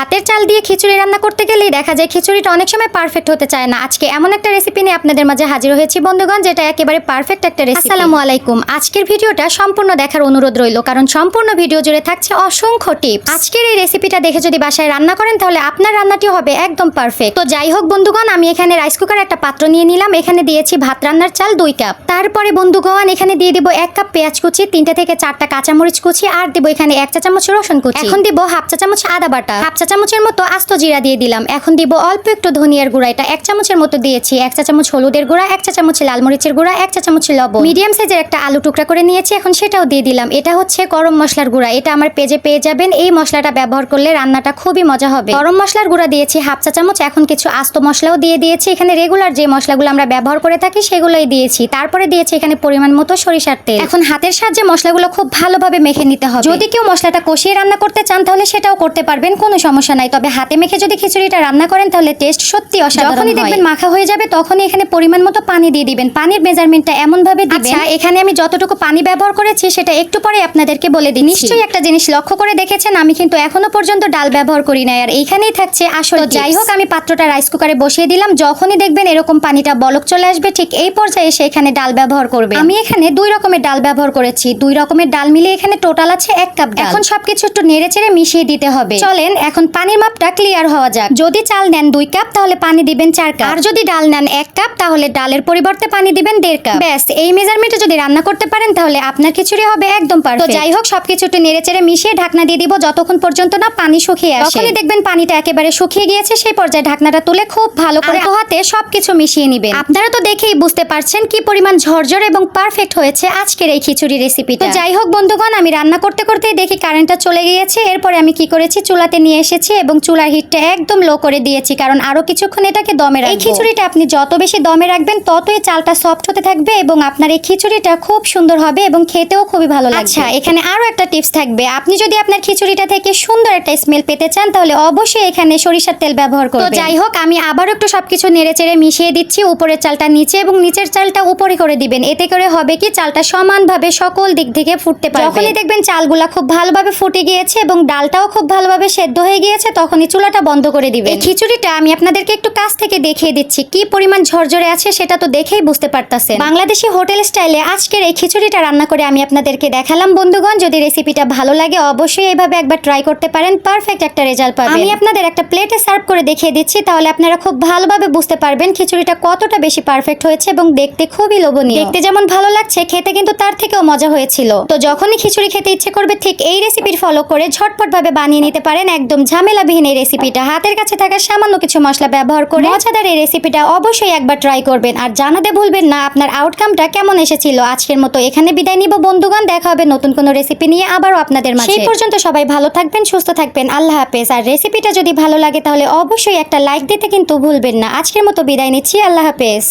ভাতের চাল দিয়ে খিচুড়ি রান্না করতে গেলেই দেখা যায় খিচুড়িটা অনেক সময় পারফেক্ট হতে চায় না। আজকে এমন একটা রেসিপি নিয়ে আপনাদের মাঝে হাজির হয়েছি বন্ধুগণ যেটা একেবারে পারফেক্ট একটা রেসিপি আসসালামু আলাইকুম। আজকের ভিডিওটা সম্পূর্ণ দেখার অনুরোধ রইল কারণ সম্পূর্ণ ভিডিও জুড়ে থাকছে অসংখ্য টিপস আজকের এই রেসিপিটা দেখে যদি বাসায় রান্না করেন তাহলে আপনার রান্নাটি হবে একদম পারফেক্ট তো যাই হোক বন্ধুগণ আমি এখানে রাইস কুকার একটা পাত্র নিয়ে নিলাম। এখানে দিয়েছি ভাত রান্নার চাল দুই কাপ তারপরে বন্ধুগণ এখানে দিয়ে দিব এক কাপ পেঁয়াজ কুচি তিনটে থেকে চারটা কাঁচামরিচ কুচি আর দিব এখানে এক চা চামচ রসুন কুচি। এখন দিব হাফ চা চামচ আদা বাটা। হাফ চা চামচের মতো আস্ত জিরা দিয়ে দিলাম। এখন দিব অল্প একটু ধনিয়ার গুঁড়া। এটা এক চামচের মতো দিয়েছি। এক চা চামচ হলুদের গুঁড়া, এক চা চামচ লাল মরিচের গুঁড়া, এক চা চামচ লবণ। মিডিয়াম সাইজের একটা আলু টুকরা করে নিয়েছি। এখন সেটাও দিয়ে দিলাম। এটা হচ্ছে গরম মশলার গুঁড়া। এটা আমার পেজে পেয়ে যাবেন। এই মশলাটা ব্যবহার করলে রান্নাটা খুবই মজা হবে। গরম মশলার গুঁড়া দিয়েছি হাফ চা চামচ। এখন কিছু আস্ত মশলাও দিয়ে দিয়েছি। এখানে রেগুলার যে মশলাগুলো আমরা ব্যবহার করে থাকি, সেগুলোই দিয়েছি। তারপরে দিয়েছি এখানে পরিমাণ মতো সরিষার তেল। এখন হাতের সাহায্যে মশলাগুলো খুব ভালোভাবে মেখে নিতে হবে। যদি কেউ মশলাটা কষিয়ে রান্না করতে চান, তাহলে সেটাও করতে পারবেন। কোনো সমস্যা নাই। তবে হাতে মেখে যদি খিচুড়িটা রান্না করেন তাহলে টেস্ট সত্যি অসাধারণ যখনই দেখবেন মাখা হয়ে যাবে তখনই এখানে পরিমাণ মতো পানি দিয়ে দিবেন। পানির মেজারমেন্টটা এমন ভাবে দিবেন। আচ্ছা এখানে আমি যতটুকু পানি ব্যবহার করেছি সেটা একটু পরে আপনাদেরকে বলে দিই নিশ্চয়ই একটা জিনিস লক্ষ্য করে দেখেছেন আমি কিন্তু এখনও পর্যন্ত ডাল ব্যবহার করি নাই। আর এইখানেই থাকছে আসল যাই হোক আমি পাত্রটা রাইস কুকারে বসিয়ে দিলাম। যখনই দেখবেন এরকম পানিটা বলক চলে আসবে ঠিক এই পর্যায়ে এসে এখানে ডাল ব্যবহার করবে। আমি এখানে দুই রকমের ডাল ব্যবহার করেছি। দুই রকমের ডাল মিলিয়ে এখানে টোটাল আছে এক কাপ ডাল। এখন সবকিছু একটু নেড়ে চেড়ে মিশিয়ে দিতে হবে। চলেন এখন পানির মাপটা ক্লিয়ার হওয়া যাক। যদি চাল নেন দুই কাপ তাহলে পানি দিবেন চার কাপ আর যদি ডাল নেন এক কাপ তাহলে ডালের পরিবর্তে পানি দিবেন দেড় কাপ ব্যাস এই মেজারমেন্টে যদি রান্না করতে পারেন তাহলে আপনার খিচুড়ি হবে একদম পারফেক্ট তো যাই হোক সবকিছু একটু নেড়ে চেড়ে মিশিয়ে ঢাকনা দিয়ে দিব যতক্ষণ পর্যন্ত না পানি শুকিয়ে আসে। যখনই দেখবেন পানিটা একেবারে শুকিয়ে গিয়েছে সেই পর্যায়ে ঢাকনাটা তুলে খুব ভালো করে হাতে সবকিছু মিশিয়ে নেবেন। আপনারা তো দেখেই বুঝতে পারছেন কি পরিমাণ ঝরঝর এবং পারফেক্ট হয়েছে আজকের এই খিচুড়ি রেসিপিটা তো যাই হোক বন্ধুগণ আমি রান্না করতে করতেই দেখি কারেন্টটা চলে গিয়েছে। এরপরে আমি কি করেছি? চুলাতে নিয়ে এসেছি এবং চুলার হিটটা একদম লো করে দিয়েছি কারণ আরও কিছুক্ষণ এটাকে দমে রাখব। এই খিচুড়িটা আপনি যত বেশি দমে রাখবেন ততই চালটা সফট হতে থাকবে এবং আপনার এই খিচুড়িটা খুব সুন্দর হবে এবং খেতেও খুবই ভালো লাগবে। আচ্ছা এখানে আরও একটা টিপস থাকবে। আপনি যদি আপনার খিচুড়িটা থেকে সুন্দর একটা স্মেল পেতে চান তাহলে অবশ্যই এখানে সরিষার তেল ব্যবহার করবেন। তো যাই হোক আমি আবারও একটু সবকিছু নেড়ে চেড়ে মিশিয়ে দিচ্ছি উপরের চালটা নিচে এবং নিচের চালটা উপরে করে দিবেন। এতে করে হবে কি চালটা সমানভাবে সকল দিক থেকে ফুটতে পারবে। যখনই দেখবেন চালগুলা খুব ভালোভাবে ফুটে গিয়েছে এবং ডালটাও খুব ভালোভাবে সেদ্ধ হয়ে গিয়েছে, তখনই চুলাটা বন্ধ করে এই খিচুড়িটা আমি আপনাদেরকে একটু কাছ থেকে দেখিয়ে দিচ্ছি। কি পরিমাণ ঝরঝরে আছে সেটা তো দেখেই বুঝতে পারতাছেন। বাংলাদেশি হোটেল স্টাইলে আজকের এই খিচুড়িটা রান্না করে আমি আপনাদেরকে দেখালাম। বন্ধুগণ, যদি রেসিপিটা ভালো লাগে, অবশ্যই এইভাবে একবার ট্রাই করতে পারেন। পারফেক্ট একটা রেজাল্ট পাবেন। আমি আপনাদের একটা প্লেটে সার্ভ করে দেখিয়ে দিচ্ছি, তাহলে আপনারা খুব ভালোভাবে বুঝতে পারবেন খিচুড়িটা কতটা বেশি পারফেক্ট হয়েছে এবং দেখতে খুবই লোভনীয়। দেখতে যেমন ভালো লাগছে, খেতে কিন্তু তার থেকেও মজা হয়েছিল। তো যখনই খিচুড়ি খেতে ইচ্ছে করবে, ঠিক এই রেসিপির ফলো করে ঝটপট ভাবে বানিয়ে নিতে পারেন একদম ঝামেলাবিহীন এই রেসিপিটা হাতের কাছে থাকা সামান্য কিছু মশলা ব্যবহার করে মজাদার এই রেসিপিটা অবশ্যই একবার ট্রাই করবেন। আর জানাতে ভুলবেন না, আপনার আউটকামটা কেমন এসেছিল? আজকের মতো এখানে বিদায় নিব। বন্ধুগণ, দেখা হবে নতুন কোনো রেসিপি নিয়ে আবারও আপনাদের মাঝে। সেই পর্যন্ত সবাই ভালো থাকবেন, সুস্থ থাকবেন। আল্লাহ হাফেজ। আর রেসিপিটা যদি ভালো লাগে, তাহলে অবশ্যই একটা লাইক দিতে কিন্তু ভুলবেন না। আজকের মতো বিদায় নিচ্ছি। আল্লাহ হাফেজ।